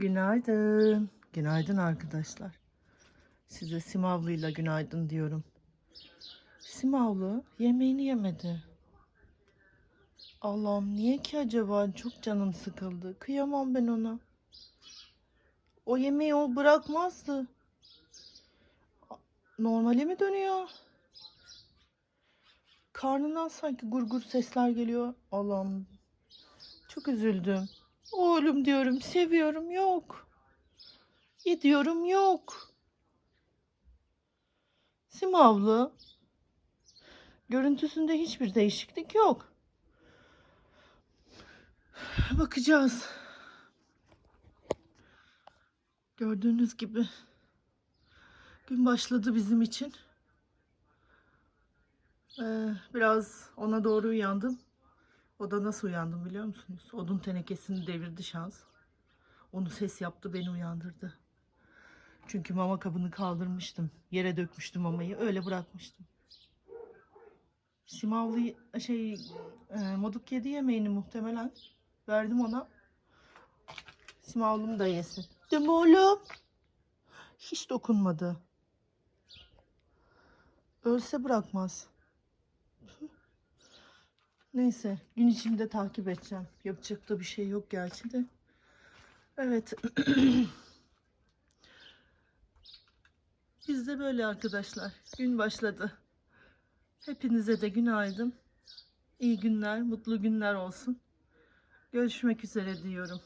Günaydın. Günaydın arkadaşlar. Size Simavlı'yla günaydın diyorum. Simavlı yemeğini yemedi. Allah'ım niye ki acaba? Çok canım sıkıldı. Kıyamam ben ona. O yemeği o bırakmazdı. Normale mi dönüyor? Karnından sanki gurgur sesler geliyor. Allah'ım çok üzüldüm. Oğlum diyorum, seviyorum yok. Gidiyorum yok. Simavlı. Görüntüsünde hiçbir değişiklik yok. Bakacağız. Gördüğünüz gibi gün başladı bizim için. Ee, biraz ona doğru uyandım. O da nasıl uyandım biliyor musunuz? Odun tenekesini devirdi şans. Onu ses yaptı beni uyandırdı. Çünkü mama kabını kaldırmıştım. Yere dökmüştüm mamayı. Öyle bırakmıştım. Simavlı şey e, moduk yedi yemeğini muhtemelen. Verdim ona. Simavlım da yesin. Değil mi oğlum? Hiç dokunmadı. Ölse bırakmaz. Neyse gün içinde takip edeceğim. Yapacak da bir şey yok gerçi de. Evet. Biz de böyle arkadaşlar. Gün başladı. Hepinize de günaydın. İyi günler, mutlu günler olsun. Görüşmek üzere diyorum.